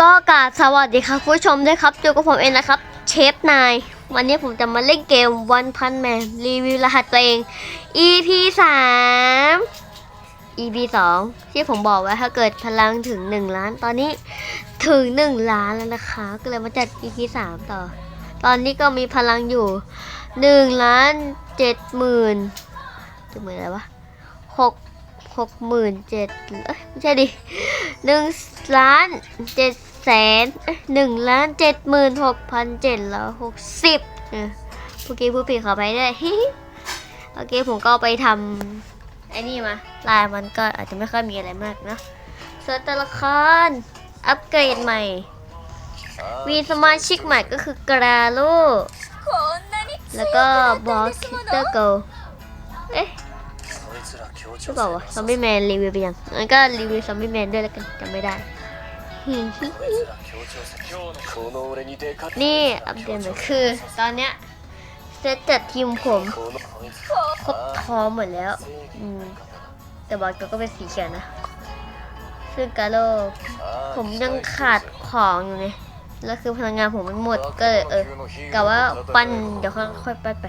ก็กาสวัสดีครับคุณผู้ชมด้วยครับอยู่กับผมเองนะครับ เชฟนาย วันนี้ผมจะมาเล่นเกมวันพันแมนรีวิวรหัสตัวเอง EP 3 EP 2 ที่ผมบอกไว้ถ้าเกิดพลังถึง 1 ล้าน ตอนนี้ถึง 1 ล้านแล้วนะคะ ก็เลยมาจัด EP 3 ต่อ ตอนนี้ก็มีพลังอยู่1ล้าน7หมื่นจะหมื่นอะไรวะ6หกหมื่นเจ็ดเอ้ยไม่ใช่ดิหนึ่งล้านเจ็ด แสนหนึ่งล้านเจ็ดหมื่นหกพันเจ็ดร้อยหกสิบเมื่อกี้ผู้ผิดขอไปด้วยเมื่อกี้ผมก็ไปทำไอ้นี่มาลายมันก็อาจจะไม่ค่อยมีอะไรมากนะเซอร์นตัวละครอัปเกรดใหม่ มีสมาชิกใหม่ก็คือกราโลแล้วก็บอสคิตเตอร์เกิลเอ๊ะใช่เปล่าวะซอมบี้แมนรีวิวไปยังงั้นก็รีวิวซอมบี้แมนด้วยแล้วกันจำไม่ได้ นี่อัปเดตมันคือตอนเนี้ยเซตจัดทีมผมครบทออหมดแล้วแต่บอลก็เป็นสีเขียวนะ ซึ่งกาโลผมยังขาดของอยู่ไงแล้วคือพลังงานผมมันหมดก็เลยเออกะว่าปั้นเดี๋ยวค่อยๆปั้นไป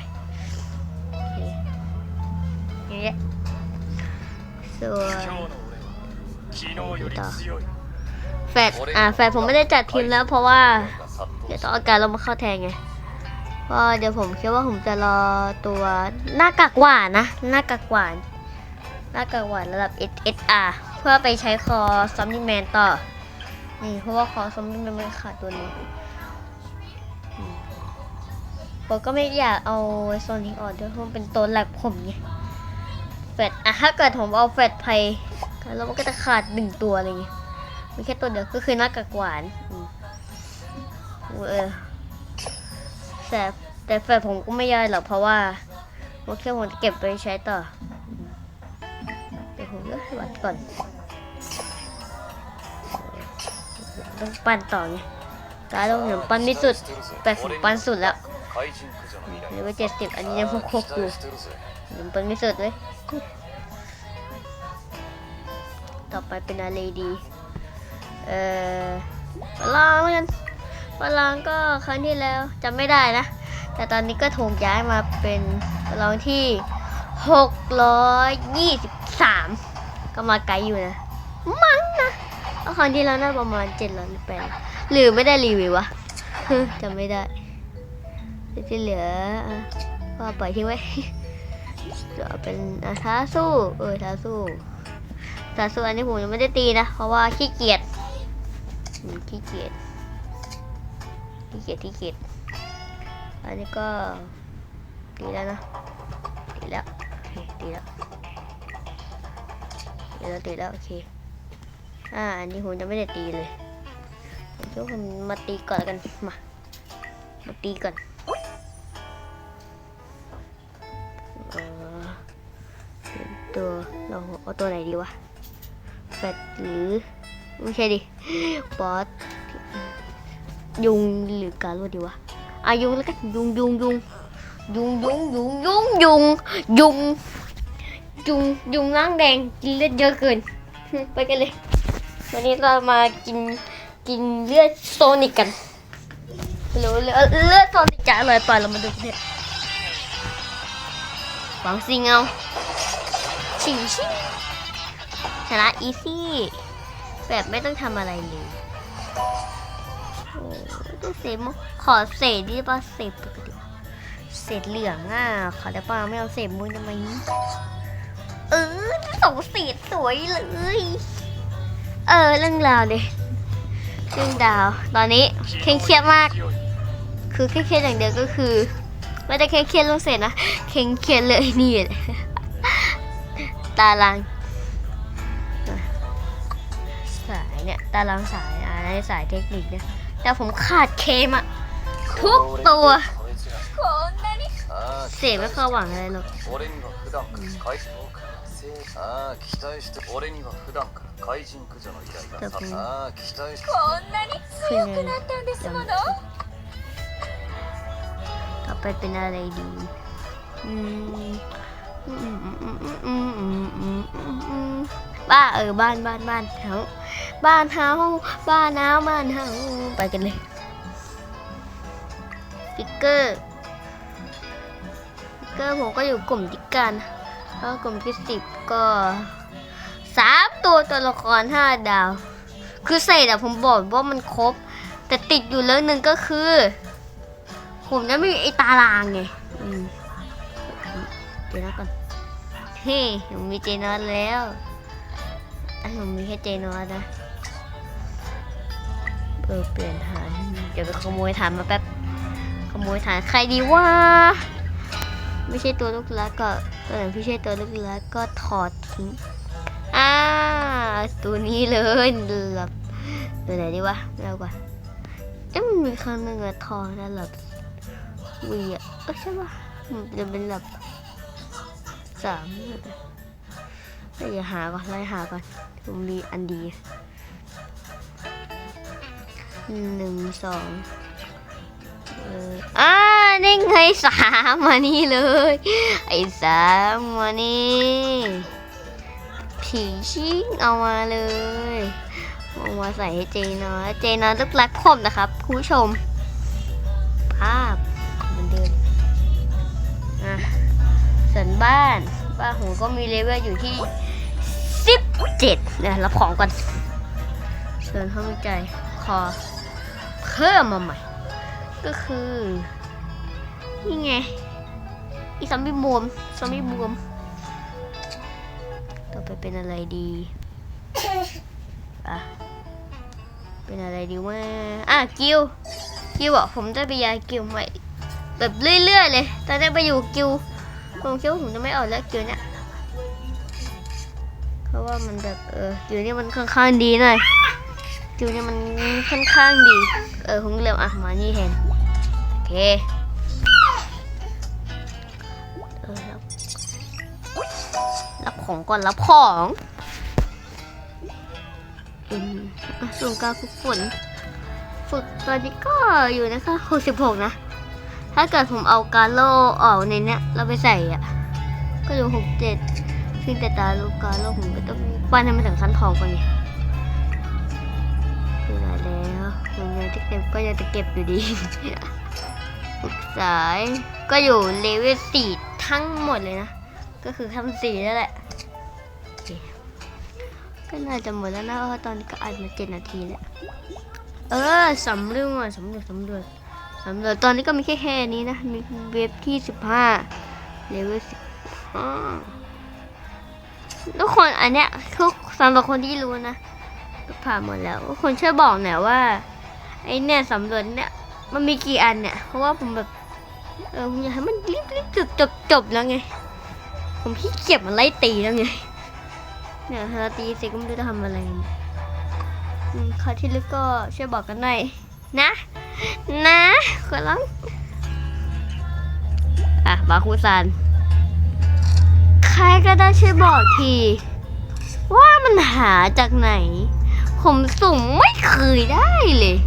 อย่างเงี้ยสวยต่อ แฟดอ่าแฟดผมไม่ได้จัดทีมแล้วเพราะว่า เดี๋ยวต้องเอาการลงมาเข้าแทนไงก็เดี๋ยวผมคิดว่าผมจะรอตัวหน้ากากหวานนะหน้ากากหวานหน้ากากหวานระดับ SSR เพื่อไปใช้คอซอมบี้แมนต่อ นี่เพราะว่าคอซอมบี้แมนมันขาดตัวหนึงอืมผมก็ไม่อยากเอาโซนิกออกด้วยเพราะมันเป็นตัวหลักผมไงแฟดอะถ้าเกิดผมเอาแฟดไปแล้วมันก็จะขาดหนึ่งตัวอะไรเงี้ย มีแค่ตัวเดียวก็คือนักกากวานเออแต่แต่แฟผมก็ไม่ย่อยหรอกเพราะว่าโอเคผมจะเก็บไปใช้ต่อเดี๋ยวผมก็วัดก่อนต้องปั้นต่อไงตาลงหนึ่งปั้นไม่สุดแปดสิบปั้นสุดแล้วหรือว่าเจ็ดสิบอันนี้ยังพกอยู่หนึ่งปั้นไม่สุดเลยต่อไปเป็นอะไรดี เออปลางแล้วกันปลางก็ครั้งที่แล้วจำไม่ได้นะ แต่ตอนนี้ก็ถูกย้ายมาเป็นปลางที่ 623 ก็มาไกลอยู่นะ มั้งนะแล้วครั้งที่แล้วน่าประมาณ700หรือ8หรือไม่ได้รีวิววะจำไม่ได้ที่เหลือก็ปล่อยทิ้งไว้จะเป็นอะท้าสู้ เออท้าสู้แต่ส่วนอันนี้ผมยังไม่ได้ตีนะ เพราะว่าขี้เกียจ มขี้เกียจขี้เกียจขี้เกียจอันนี้ก็ตีแล้วนะตีแล้วโอเคตีแล้วตีแล้วตีแล้วโอเคอ่าอันนี้ผมจะไม่ได้ตีเลยผมคิดว่าผมมาตีก่อนกันมามาตีก่อนเออตัวเราเอาตัวไหนดีวะแฟดหรือ ไม่ใช่ดิบอสยุงหรือการรวดดีวะอะยุงแล้วกันยุงยุงยุงยุงยุงยุงยุงยุงยุงยุงยุงร่างแดงกินเลือดเยอะเกิน ไปกันเลย วันนี้เรามากินกินเลือดโซนิกกันไม่รู้เลือดเลือดโซนิกจะอร่อยเปล่าเรามาดูกันเถอะหวังสิงเอาชิงชิงชนะอีซี่ แบบไม่ต้องทำอะไรเลยโอ้ต้องเศษมุกขอเศษดิป่ะเศษปกติเศษเหลืองอะขอได้ป่ะไม่เอาเศษมุ้ยทำไมเออสองเศษสวยเลย เออเรื่องราวเลยเรื่องดาว ตอนนี้เคร่งเครียดมาก คือเคร่งเครียดอย่างเดียวก็คือไม่ได้เคร่งเครียดเรื่องเศษนะเคร่งเครียดเลยนี่แหละตาราง เนี่ยตารางสายอ่าในสายเทคนิคเนี่ยแต่ผมขาดเคมอะทุกตัวเสียไม่เคยหวังอะไรหรอกああ期待しต่อไปเป็นอะไรดีบ้าเออบ้านบ้านบ้านแถว บ้านเฮาบ้านน้าบ้านเฮาไปกันเลยติ๊กเกอร์ติ๊กเกอร์ผมก็อยู่กลุ่มติ๊กกันแล้วกลุ่มที่สิบก็สามตัวตัวละครห้าดาว คือเศษอะผมบอกว่ามันครบ แต่ติดอยู่เรื่องหนึ่งก็คือ ผมจะไม่มีไอตารางไงอืมเดี๋ยวนะก่อนเฮ้ยผมมีเจนอสแล้ว อันผมมีแค่เจนอสนะเออเปลี่ยนฐานเดี๋ยวไปขโมยฐานมาแป๊บขโมยฐานใครดีวะไม่ใช่ตัวลูกรักก็เออไม่ใช่ตัวลูกรักก็ถอดทิ้งอ่าตัวนี้เลยหลับตัวไหนดีวะแล้วกว่าเอ๊ะมันมีครั้งหนึ่งอะทอแล้วหลับวีอะเออใช่ปะมันจะเป็นหลับสาม เดี๋ยวหาก่อนไล่หาก่อนผมมีอันดีหนึ่งสองเอออ่านี่ไงสามมานี่เลย ไอ้สามมานี่ผีชิงเอามาเลยเอามาใส่ให้เจนอเจนอลูกรักผมนะครับคุณผู้ชม ภาพเหมือนเดิมอะส่วนบ้านบ้านผมก็มีเลเวลอยู่ที่ เจ็ดเนี่ยรับของก่อนส่วนห้องวิจัยขอเพิ่มมาใหม่ ก็คือนี่ไงอีซอมบี้บวมซอมบี้บวมต่อไปเป็นอะไรดีอะเป็นอะไรดีว่าอะกิวกิวบอะผมได้ไปยายกิวใหม่แบบเรื่อยๆเลยตอนนี้ไปอยู่กิวผมคิดว่าผมจะไม่เอาแล้วกิวเนี่ย เพราะว่ามันแบบเออกิวนี่มันค่อนข้างดีหน่อยกิวนี่มันค่อนข้างดี เออผมเริ่มอะมานี่แทนโอเคเออรับรับของก่อนรับของอืมส่วนการฝึกฝนฝึกตอนนี้ก็อยู่นะคะ66 นะ ถ้าเกิดผมเอาการโลออกในเนี้ยเราไปใส่อะ ก็อยู่ 67 ซึ่งแต่ตาลูกกาโลกผมก็ต้องปั้นให้มันถึงขั้นทองก่อนไงคือไหนแล้วผมยังจะเก็บก็ยังจะเก็บอยู่ดีสายก็อยู่เลเวลสี่ทั้งหมดเลยนะ ก็คือทำสี่นั่นแหละก็น่าจะหมดแล้วนะเพราะตอนนี้ก็อัดมาเจ็ดนาทีแล้วเออสำรวจสำรวจสำรวจสำรวจตอนนี้ก็มีแค่แค่นี้นะ มีเว็บที่สิบห้าเลเวลสิบห้า ทุกคนอันเนี้ยทุกสำหรับคนที่รู้นะก็ผ่านหมดแล้วทุกคนช่วยบอกหน่อยว่าไอเนี่ยสำรวจเนี่ยมันมีกี่อันเนี่ย เพราะว่าผมแบบเออผมอยากให้มันรีบรีบจบจบจบแล้วไง ผมขี้เกียจมันไล่ตีแล้วไงเนี่ยถ้าตีเสร็จก็ไม่รู้จะทำอะไรอืมใครที่ลึกก็ช่วยบอกกันหน่อยนะ นะขอร้องอะบาคูซาน ก็ได้ช่วยบอกที ว่ามันหาจากไหน ผมสุ่มไม่เคยได้เลย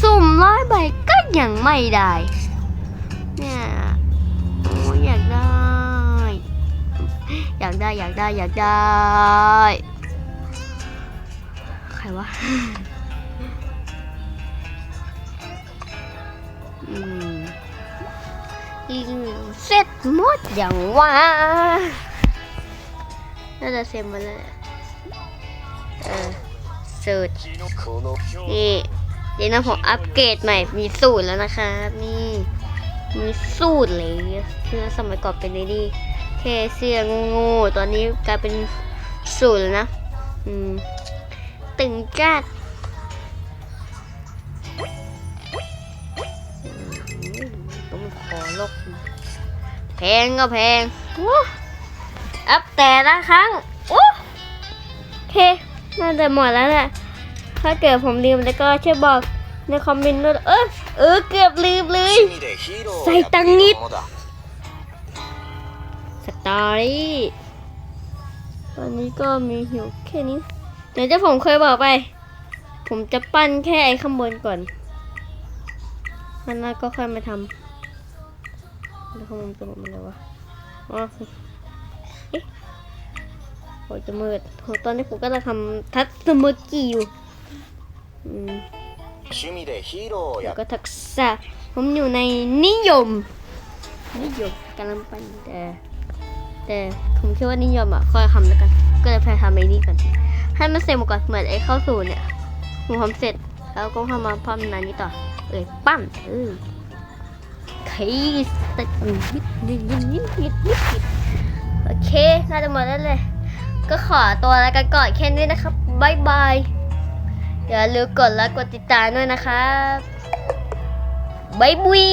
สุ่มร้อยใบก็ยังไม่ได้ เนี่ยโอ้ยอยากได้ อยากได้อยากได้อยากได้ ใครวะอืมลิงเสร็จหมดอย่างว่า น่าจะเซ็นมาแล้วแหละเออสูตรこのนี่เดี๋ยวนะผมอัปเกรดใหม่ มีสูตรแล้วนะครับ นี่ มีสูตรเลยคือสมัยก่อนเป็นไอ้นี่แค่เสื้อโง่ๆตอนนี้กลายเป็นสูตรแล้วนะ อืม ตึงจัดอืมต้องขอลกแพงก็แพงโอ้ อัพแต่ละครั้งโอ้เคน่าจะหมดแล้วแหละถ้าเกิดผมลืมแล้วก็ช่วยบอกในคอมเมนต์ด้วยเออเออเกือบลืมเลย ใส่ตังนิดสตอรี่ตอนนี้ก็มีหิวแค่นี้ เดี๋ยวจะผมเคยบอกไป ผมจะปั้นแค่ไอ้ข้างบนก่อนข้าน้าก็ค่อยมาทำแล้วข้างบนเป็นดเลยวะอ๋อ โอ้จะมืดตอนนี้ผมก็จะทำทัศมุกิอยู่แล้วก็ทักษะผมอยู่ในนิยม นิยมกำลังปั่นแต่แต่ผมคิดว่านิยมอะค่อยทำแล้วกัน ก็จะพยายามทำไอ้นี่กันให้มันเสร็จมดก่อนเหมือนไอ้เข้าสู่เนี่ยผมทำเสร็จแล้วก็เข้ามาปั้มนานนี้ต่อ เอ้ยปั้มเออไข่ตัดนิดนิดนิดนิดนิด เค น่าจะหมดแล้วเลย ก็ขอตัวแล้วกันก่อนแค่นี้นะครับบายบายอย่าลืมกดไลค์กดติดตามด้วยนะครับบายบุย